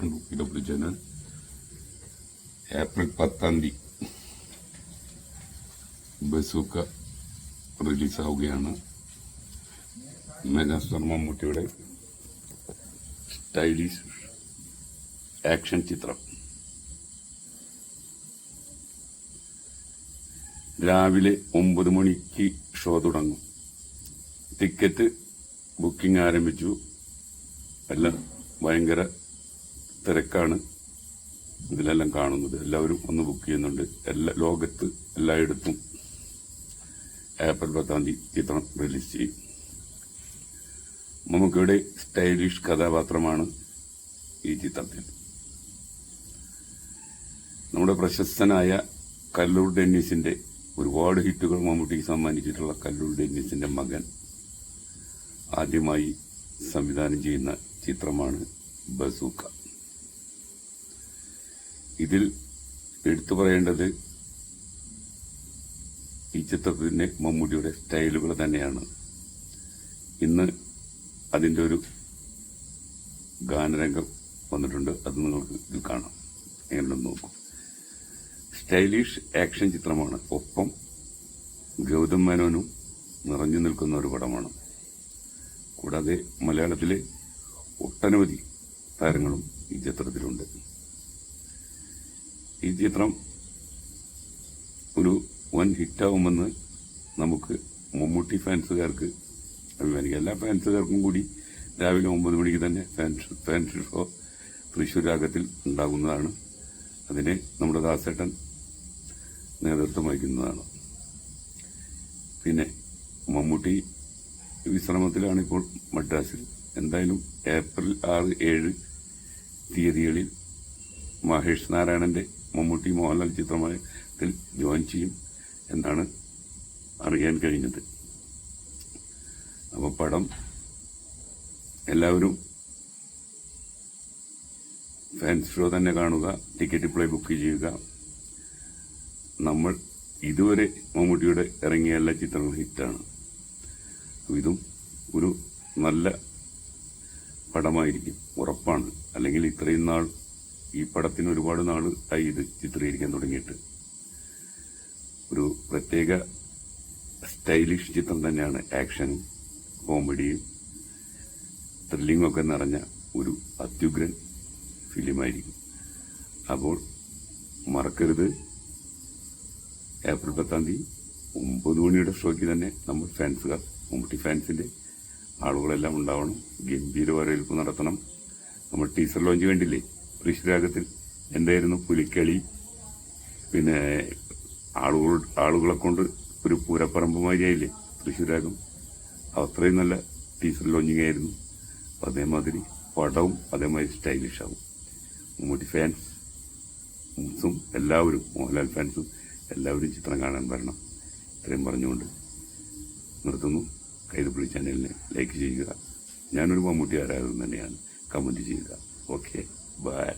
P W channel April പത്താം തീയതി Bazooka റിലീസാവുകയാണ് മെഗാസ്റ്റർ മമ്മൂട്ടിയുടെ സ്റ്റൈലിഷ് ആക്ഷൻ ചിത്രം. രാവിലെ ഒമ്പത് മണിക്ക് ഷോ തുടങ്ങും. ടിക്കറ്റ് ബുക്കിംഗ് ആരംഭിച്ചു. എല്ലാം ഭയങ്കര തിരക്കാണ്. ഇതിലെല്ലാം കാണുന്നത്. എല്ലാവരും ഒന്ന് ബുക്ക് ചെയ്യുന്നുണ്ട്. എല്ലാ ലോകത്ത് എല്ലായിടത്തും ഏപ്രിൽ പത്താം തീയതി ചിത്രം റിലീസ് ചെയ്യും. മമ്മൂക്കയുടെ സ്റ്റൈലിഷ് കഥാപാത്രമാണ് ഈ ചിത്രത്തിൽ. നമ്മുടെ പ്രശസ്തനായ കല്ലൂർ ഡെന്നീസിന്റെ ഒരുപാട് ഹിറ്റുകൾ മമ്മൂട്ടിക്ക് സമ്മാനിച്ചിട്ടുള്ള കല്ലൂർ ഡെന്നീസിന്റെ മകൻ ആദ്യമായി സംവിധാനം ചെയ്യുന്ന ചിത്രമാണ് ബസൂക്ക. ഇതിൽ എടുത്തു പറയേണ്ടത് ഈ ചിത്രത്തിന്റെ മമ്മൂട്ടിയുടെ സ്റ്റൈലുകൾ തന്നെയാണ്. ഇന്ന് അതിന്റെ ഒരു ഗാനരംഗം വന്നിട്ടുണ്ട്. അത് നിങ്ങൾക്ക് ഇതിൽ കാണാം. എങ്ങനെയുണ്ടെന്ന് നോക്കും. സ്റ്റൈലിഷ് ആക്ഷൻ ചിത്രമാണ്. ഒപ്പം ഗൗതം മേനോനും നിറഞ്ഞു നിൽക്കുന്ന ഒരു പടമാണ്. കൂടാതെ മലയാളത്തിലെ ഒട്ടനവധി താരങ്ങളും ഈ ചിത്രത്തിലുണ്ട്. ഈ ചിത്രം ഒരു വൻ ഹിറ്റാവുമെന്ന് നമുക്ക് മമ്മൂട്ടി ഫാൻസുകാർക്ക് അഭിമാനിക്കാം. എല്ലാ ഫാൻസുകാർക്കും കൂടി രാവിലെ ഒമ്പത് മണിക്ക് തന്നെ ഫാൻസ് ഫാൻസ് ഷോ തൃശ്ശൂർ രാഗത്തിൽ ഉണ്ടാകുന്നതാണ്. അതിനെ നമ്മുടെ ദാസേട്ടൻ നേതൃത്വം വഹിക്കുന്നതാണ്. പിന്നെ മമ്മൂട്ടി വിശ്രമത്തിലാണിപ്പോൾ മദ്രാസിൽ. എന്തായാലും ഏപ്രിൽ ആറ് ഏഴ് തീയതികളിൽ മഹേഷ് നാരായണന്റെ മമ്മൂട്ടി മോഹൻലാൽ ചിത്രമായത്തിൽ ജോയിൻ ചെയ്യും എന്നാണ് അറിയാൻ കഴിഞ്ഞത്. അപ്പോൾ പടം എല്ലാവരും ഫാൻസ് ഷോ തന്നെ കാണുക ടിക്കറ്റ് പ്ലേ ബുക്ക് ചെയ്യുക. നമ്മൾ ഇതുവരെ മമ്മൂട്ടിയുടെ ഇറങ്ങിയ എല്ലാ ചിത്രങ്ങളും ഹിറ്റാണ്. ഇതും ഒരു നല്ല പടമായിരിക്കും ഉറപ്പാണ്. അല്ലെങ്കിൽ ഇത്രയും നാൾ ഈ പടത്തിന് ഒരുപാട് നാൾ ആയി ഇത് ചിത്രീകരിക്കാൻ തുടങ്ങിയിട്ട്. ഒരു പ്രത്യേക സ്റ്റൈലിഷ് ചിത്രം തന്നെയാണ് ആക്ഷൻ കോമഡിയും ത്രില്ലിങ്ങും ഒക്കെ നിറഞ്ഞ ഒരു അത്യുഗ്രൻ ഫിലിമായിരിക്കും. അപ്പോൾ മറക്കരുത്. ഏപ്രിൽ പത്താം തീയതി ഒമ്പത് മണിയുടെ ഷോയ്ക്ക് തന്നെ നമ്മൾ ഫാൻസുകാർ മമ്മൂട്ടി ഫാൻസിന്റെ ആളുകളെല്ലാം ഉണ്ടാവണം. ഗംഭീര വരവേൽപ്പ് നടത്തണം. നമ്മൾ ടീസർ ലോഞ്ച് വേണ്ടില്ലേ തൃശ്ശൂരാഗത്തിൽ എന്തായിരുന്നു പുലിക്കളി പിന്നെ ആളുകൾ ആളുകളെ കൊണ്ട് ഒരു പൂരപ്പറമ്പ് മാതിരിയായില്ലേ തൃശ്ശൂരാഗം അത്രയും നല്ല ടീസർ ലോഞ്ചിങ് ആയിരുന്നു. അതേമാതിരി പടവും അതേമാതിരി സ്റ്റൈലിഷ് ആവും. മമ്മൂട്ടി ഫാൻസും എല്ലാവരും മോഹൻലാൽ ഫാൻസും എല്ലാവരും ചിത്രം കാണാൻ വരണം. ഇത്രയും പറഞ്ഞുകൊണ്ട് നിർത്തുന്നു. കൈതപ്പള്ളി ചാനലിനെ ലൈക്ക് ചെയ്യുക. ഞാനൊരു മമ്മൂട്ടി ആരാധകൻ തന്നെയാണ്. കമന്റ് ചെയ്യുക. Okay but